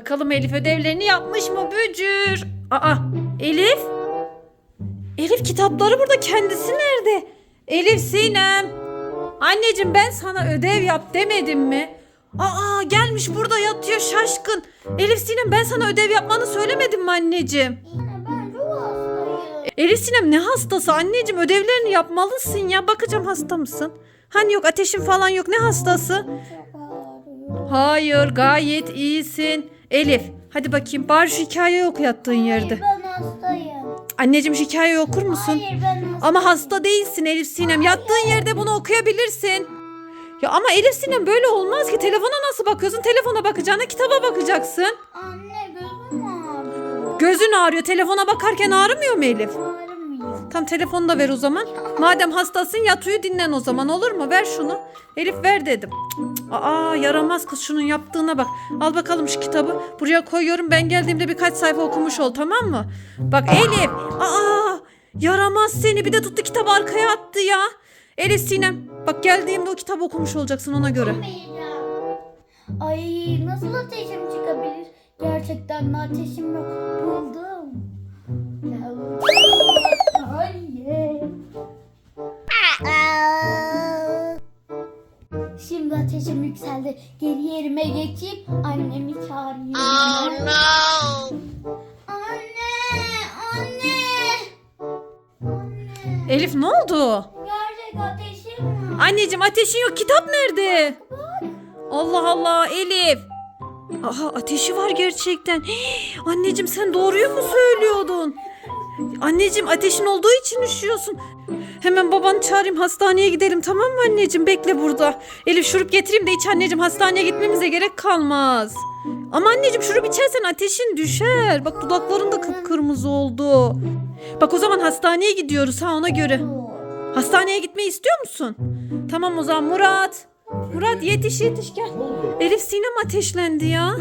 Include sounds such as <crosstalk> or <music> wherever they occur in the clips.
Bakalım Elif ödevlerini yapmış mı Bücür? Aa Elif? Elif kitapları burada kendisi nerede? Elif Sinem. Anneciğim ben sana ödev yap demedim mi? Aa gelmiş burada yatıyor şaşkın. Elif Sinem ben sana ödev yapmanı söylemedim mi anneciğim? Elif Sinem ne hastası anneciğim ödevlerini yapmalısın ya. Bakacağım hasta mısın? Hani yok ateşin falan yok ne hastası? Hayır gayet iyisin. Elif hadi bakayım bari şu hikayeyi oku yattığın yerde. Hayır ben hastayım. Anneciğim şu hikayeyi okur musun? Hayır ben hastayım. Ama hasta değilsin Elif Sinem. Yattığın yerde bunu okuyabilirsin. Ya ama Elif Sinem böyle olmaz ki. Telefona nasıl bakıyorsun? Telefona bakacağına kitaba bakacaksın. Anne gözüm ağrıyor. Gözün ağrıyor. Telefona bakarken ağrımıyor mu Elif? Ağrımıyor. Tam telefonu da ver o zaman. Madem hastasın yat uyu dinlen o zaman olur mu? Ver şunu. Elif ver dedim. Cık. Aa yaramaz kız şunun yaptığına bak. Al bakalım şu kitabı. Buraya koyuyorum. Ben geldiğimde birkaç sayfa okumuş ol tamam mı? Bak Elif. Aa yaramaz seni. Bir de tuttu kitabı arkaya attı ya. Elif Sinem. Bak geldiğimde o kitabı okumuş olacaksın ona göre. Ay nasıl ateşim çıkabilir? Gerçekten ateşim yok. Buldum. Hayır. Ateşim yükseldi. Geri yerime geçeyim. Annemi çağırayım. Oh no. Anne, anne. Anne. Elif ne oldu? Gerçek ateşim var. Anneciğim ateşin yok. Kitap nerede? Allah Allah Elif. Aha ateşi var gerçekten. Hii, <gasps> anneciğim sen doğruyu mu söylüyordun? Anneciğim ateşin olduğu için üşüyorsun. Hemen babanı çağırayım hastaneye gidelim tamam mı anneciğim? Bekle burada. Elif şurup getireyim de iç anneciğim hastaneye gitmemize gerek kalmaz. Ama anneciğim şurup içersen ateşin düşer. Bak dudakların da kıpkırmızı oldu. Bak o zaman hastaneye gidiyoruz ha ona göre. Hastaneye gitmeyi istiyor musun? Tamam o zaman Murat. Murat yetiş yetiş gel. Elif Sinem ateşlendi ya.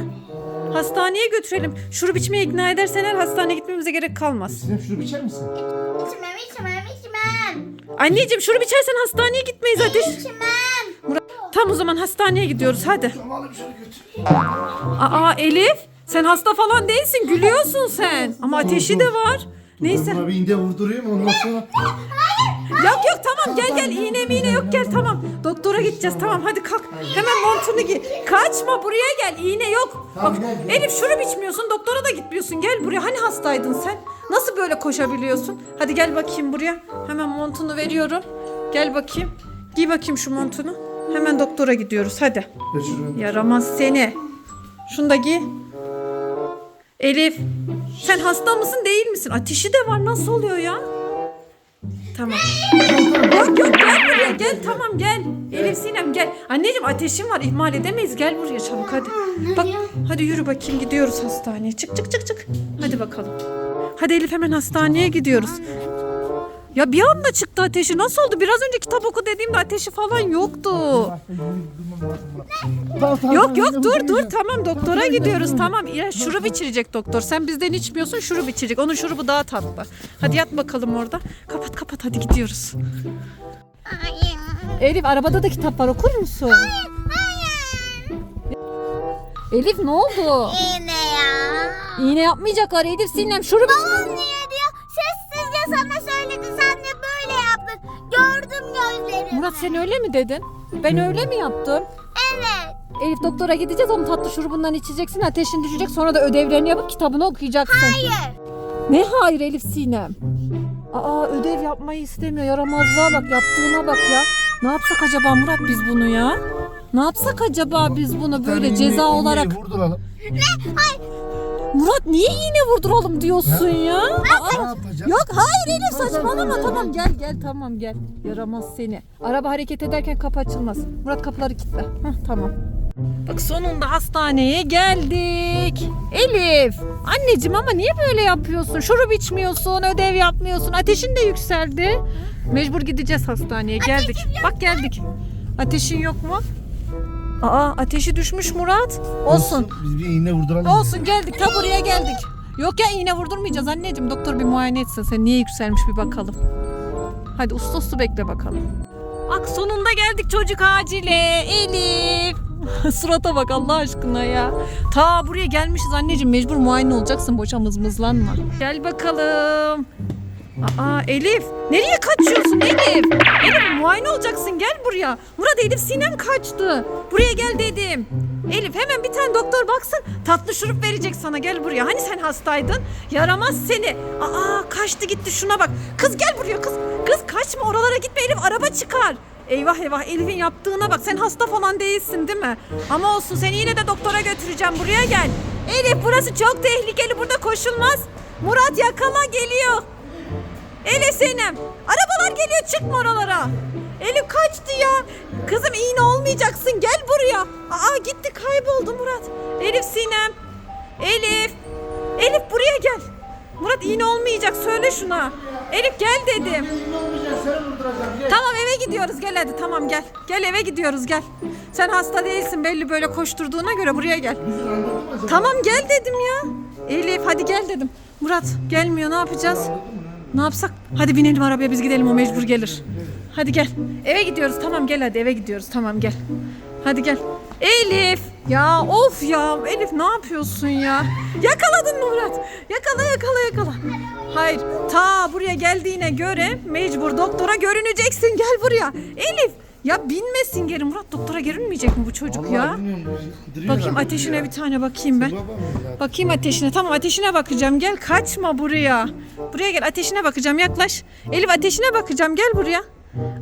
Hastaneye götürelim. Şurup içmeye ikna edersen her hastaneye gitmemize gerek kalmaz. Sinem şunu biçer misin? İçmem. Anneciğim şurup içersen hastaneye gitmeyiz ateş. İçmem. Tam o zaman hastaneye gidiyoruz hadi. Şunu. Aa Elif sen hasta falan değilsin gülüyorsun sen. Ama ateşi de var. Neyse. Buna bir iğne vurdurayım ondan sonra. Yok yok tamam gel gel iğne miğne yok gel tamam. Doktora gideceğiz tamam hadi kalk. Hemen montunu giy. Kaçma buraya gel iğne yok. Bak. Elif şurup içmiyorsun doktora da gitmiyorsun gel buraya. Hani hastaydın sen? Nasıl böyle koşabiliyorsun? Hadi gel bakayım buraya. Hemen montunu veriyorum. Gel bakayım. Giy bakayım şu montunu. Hemen doktora gidiyoruz hadi. Yaramaz seni. Şunu da giy. Elif sen hasta mısın değil misin? Ateşi de var nasıl oluyor ya? Tamam. Yok yok gel buraya gel tamam gel. Elif Sinem gel. Anneciğim ateşim var ihmal edemeyiz gel buraya çabuk hadi. Bak hadi yürü bakayım gidiyoruz hastaneye. Çık çık çık çık. Hadi bakalım. Hadi Elif hemen hastaneye gidiyoruz. Ya bir anda çıktı ateşi. Nasıl oldu? Biraz önce kitap oku dediğimde ateşi falan yoktu. Yok yok. Dur dur. Tamam doktora gidiyoruz. Tamam. Ya şurup içirecek doktor. Sen bizden içmiyorsun şurup içirecek onun şurubu daha tatlı. Hadi yat bakalım orada. Kapat kapat. Hadi gidiyoruz. Elif arabada da kitap var. Okur musun? Elif ne oldu? İğne ya. İğne yapmayacaklar. Elif Sinem. Şurup Babam Murat sen öyle mi dedin? Ben öyle mi yaptım? Evet. Elif doktora gideceğiz onun tatlı şurubundan içeceksin ateşin düşecek sonra da ödevlerini yapıp kitabını okuyacaksın. Hayır. Ne hayır Elif Sinem? Aa ödev yapmayı istemiyor. Yaramazlığa bak yaptığına bak ya. Ne yapsak acaba Murat biz bunu ya? Ne yapsak acaba biz bunu böyle ceza olarak? Vurduralım. Murat niye iğne vurduralım diyorsun ya? Ne Aa, yapacağım? yok hayır Elif saçmalama tamam gel gel tamam gel. Yaramaz seni. Araba hareket ederken kapı açılmaz. Murat kapıları kilitle. Hah tamam. Bak sonunda hastaneye geldik. Elif. Anneciğim ama niye böyle yapıyorsun? Şurup içmiyorsun, ödev yapmıyorsun. Ateşin de yükseldi. Mecbur gideceğiz hastaneye. Geldik. Bak geldik. Ateşin yok mu? Aa ateşi düşmüş Murat. Olsun. Biz bir iğne vurduralım. Olsun geldik. Ta buraya geldik. Yok ya iğne vurdurmayacağız anneciğim. Doktor bir muayene etsin. Sen niye yükselmiş bir bakalım. Hadi uslu uslu bekle bakalım. Bak sonunda geldik çocuk acile. Elif. <laughs> Surata bak Allah aşkına ya. Ta buraya gelmişiz anneciğim mecbur muayene olacaksın boşa mızmızlanma. Gel bakalım. Aa Elif nereye kaçıyorsun Elif? Elif muayene olacaksın gel buraya. Murat Elif Sinem kaçtı. Buraya gel dedim. Elif hemen bir tane doktor baksın tatlı şurup verecek sana gel buraya. Hani sen hastaydın? Yaramaz seni. Aa kaçtı gitti şuna bak. Kız gel buraya kız. Kız kaçma oralara gitme Elif araba çıkar. Eyvah eyvah Elif'in yaptığına bak. Sen hasta falan değilsin değil mi? Ama olsun seni yine de doktora götüreceğim. Buraya gel. Elif burası çok tehlikeli. Burada koşulmaz. Murat yakala geliyor. Elif Sinem. Arabalar geliyor çıkma oralara. Elif kaçtı ya. Kızım iğne olmayacaksın gel buraya. Aa gitti kayboldu Murat. Elif Sinem. Elif. Elif buraya gel. Murat iğne olmayacak söyle şuna. Elif gel dedim. Tamam eve gidiyoruz gel hadi tamam gel. Gel eve gidiyoruz gel. Sen hasta değilsin belli böyle koşturduğuna göre buraya gel. Tamam gel dedim ya. Elif hadi gel dedim. Murat gelmiyor ne yapacağız? Ne yapsak? Hadi binelim arabaya biz gidelim o mecbur gelir. Hadi gel. Eve gidiyoruz tamam gel hadi eve gidiyoruz tamam gel. Hadi gel. Elif. Ya of ya Elif ne yapıyorsun ya? Yakaladın mı Murat? Yakala yakala yakala. Hayır ta buraya geldiğine göre mecbur doktora görüneceksin gel buraya. Elif ya binmesin geri Murat doktora görünmeyecek mi bu çocuk Vallahi ya? bilmiyorum, duruyor Bakayım ateşine ya. bir tane bakayım ben. Ya? Bakayım ateşine. Tamam ateşine bakacağım. Gel kaçma buraya. Buraya gel ateşine bakacağım. Yaklaş. Elif ateşine bakacağım. Gel buraya.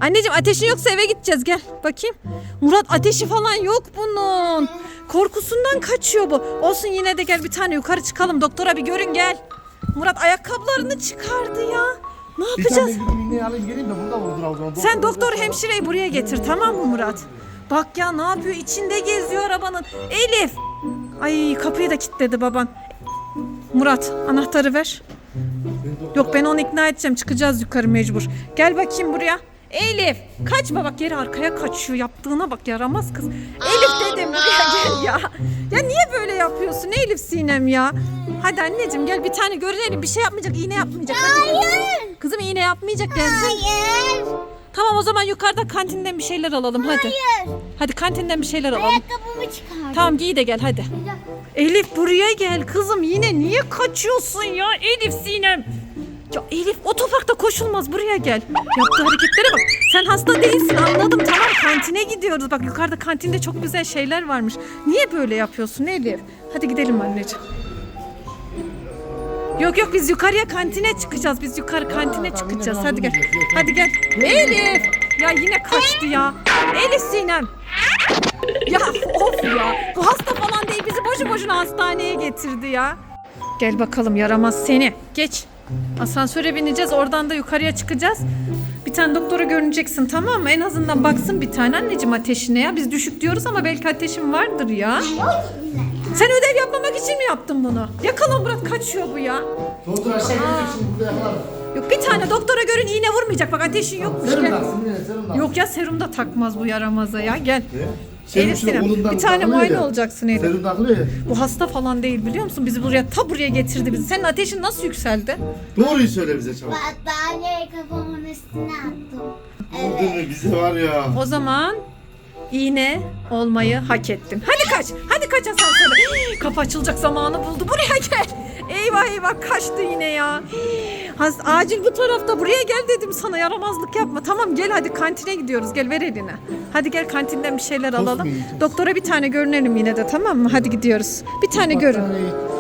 Anneciğim ateşin yoksa eve gideceğiz. Gel bakayım. Murat ateşi falan yok bunun. Korkusundan kaçıyor bu. Olsun yine de gel bir tane yukarı çıkalım. Doktora bir görün gel. Murat ayakkabılarını çıkardı ya. Ne Bir tane yapacağız? iğneyi alayım geleyim de bunu da vurdur o zaman. Sen doktor hemşireyi buraya getir tamam mı Murat? Bak ya ne yapıyor içinde geziyor arabanın. Elif. Ay kapıyı da kilitledi baban. Murat anahtarı ver. Yok ben onu ikna edeceğim çıkacağız yukarı mecbur. Gel bakayım buraya. Elif kaçma bak geri arkaya kaçıyor yaptığına bak yaramaz kız. Elif dedim buraya gel ya. Ya niye böyle yapıyorsun Elif Sinem ya? Hadi anneciğim gel bir tane görelim bir şey yapmayacak iğne yapmayacak. Hayır. Kızım iğne yapmayacak gelsin. Hayır. Tamam o zaman yukarıda kantinden bir şeyler alalım hadi. Hayır. Hadi kantinden bir şeyler alalım. Ayakkabımı çıkar. Tamam giy de gel hadi. Elif buraya gel kızım yine niye kaçıyorsun ya Elif Sinem. Ya Elif o toprakta koşulmaz buraya gel. Yaptığı hareketlere bak. Sen hasta değilsin anladım tamam kantine gidiyoruz. Bak yukarıda kantinde çok güzel şeyler varmış. Niye böyle yapıyorsun Elif? Hadi gidelim anneciğim. Yok yok biz yukarıya kantine çıkacağız. Biz yukarı kantine çıkacağız. Hadi gel. Hadi gel. Elif. Ya yine kaçtı ya. Elif Sinem. Ya of ya. Bu hasta falan değil. Bizi boşu boşuna hastaneye getirdi ya. Gel bakalım yaramaz seni. Geç. Asansöre bineceğiz. Oradan da yukarıya çıkacağız. Bir tane doktora görüneceksin tamam mı? En azından baksın bir tane anneciğim ateşine ya. Biz düşük diyoruz ama belki ateşin vardır ya. Sen ödev yapmamak için mi yaptın bunu? Yakala Murat kaçıyor bu ya. Doktor aşağı gelecek şimdi burada yakalarım. Yok bir tane doktora görün iğne vurmayacak. Bak ateşin yokmuş. Serum Gel. yine serum. Yok ya serum da takmaz bu yaramaza ya. Gel. Serum Elif Sinem, bir tane takılıyor muayene ya. olacaksın Elif. Serum takılıyor ya. Bu hasta falan değil biliyor musun? Bizi buraya ta buraya getirdi bizi. Senin ateşin nasıl yükseldi? Doğruyu söyle bize çabuk. Battaniyeyi kafamın üstüne attım. Vurdun mu bize var ya. O zaman iğne olmayı hak ettin. Hadi kaç. Hadi kaç asansöre. Hii, <gasps> Kapı açılacak zamanı buldu. Buraya gel. Eyvah eyvah kaçtı yine ya. Has, acil bu tarafta buraya gel dedim sana yaramazlık yapma. Tamam gel hadi kantine gidiyoruz gel ver eline. Hadi gel kantinden bir şeyler alalım. Doktora bir tane görünelim yine de tamam mı? Hadi gidiyoruz. Bir tane görün.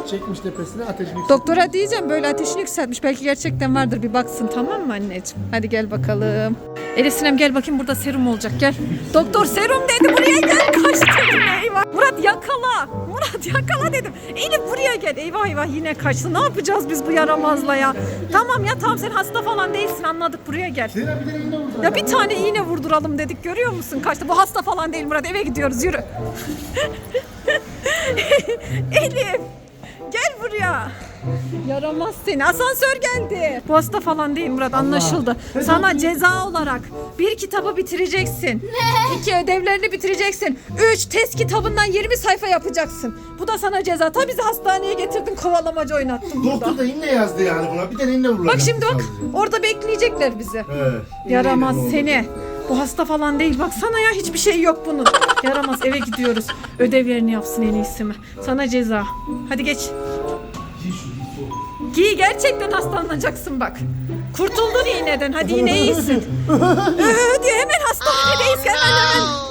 Çekmiş tepesine ateşini. Doktora diyeceğim böyle ateşini yükseltmiş. Belki gerçekten vardır bir baksın tamam mı anneciğim? Hadi gel bakalım. Elif Sinem gel bakayım burada serum olacak gel. Doktor serum dedi buraya gel kaçtı yine eyvah. Murat yakala. Murat yakala dedim. Elif buraya gel. Eyvah eyvah yine kaçtı. Ne yapacağız biz bu yaramazla ya? Tamam ya tamam sen hasta falan değilsin anladık buraya gel. Bir tane iğne vurdur. Ya bir tane iğne vurduralım dedik görüyor musun kaçtı. Bu hasta falan değil Murat eve gidiyoruz yürü. <laughs> Elif gel buraya. Yaramaz seni. Asansör geldi. Bu hasta falan değil Murat anlaşıldı. Sana ceza olarak bir kitabı bitireceksin. İki ödevlerini bitireceksin. Üç test kitabından 20 sayfa yapacaksın. Bu da sana ceza. Ta bizi hastaneye getirdin kovalamacı oynattın burada. Doktor da iğne yazdı yani buna. Bir tane iğne vurulacak. Bak şimdi bak orada bekleyecekler bizi. Evet. Yaramaz seni. Bu hasta falan değil. Baksana ya hiçbir şey yok bunun. Yaramaz eve gidiyoruz. Ödevlerini yapsın en iyisi mi? Sana ceza. Hadi geç. Giy gerçekten hastananacaksın bak. Kurtuldun iğneden. Hadi yine iyisin. <laughs> Ee, diyor hemen hastanedeyiz. Hemen hemen.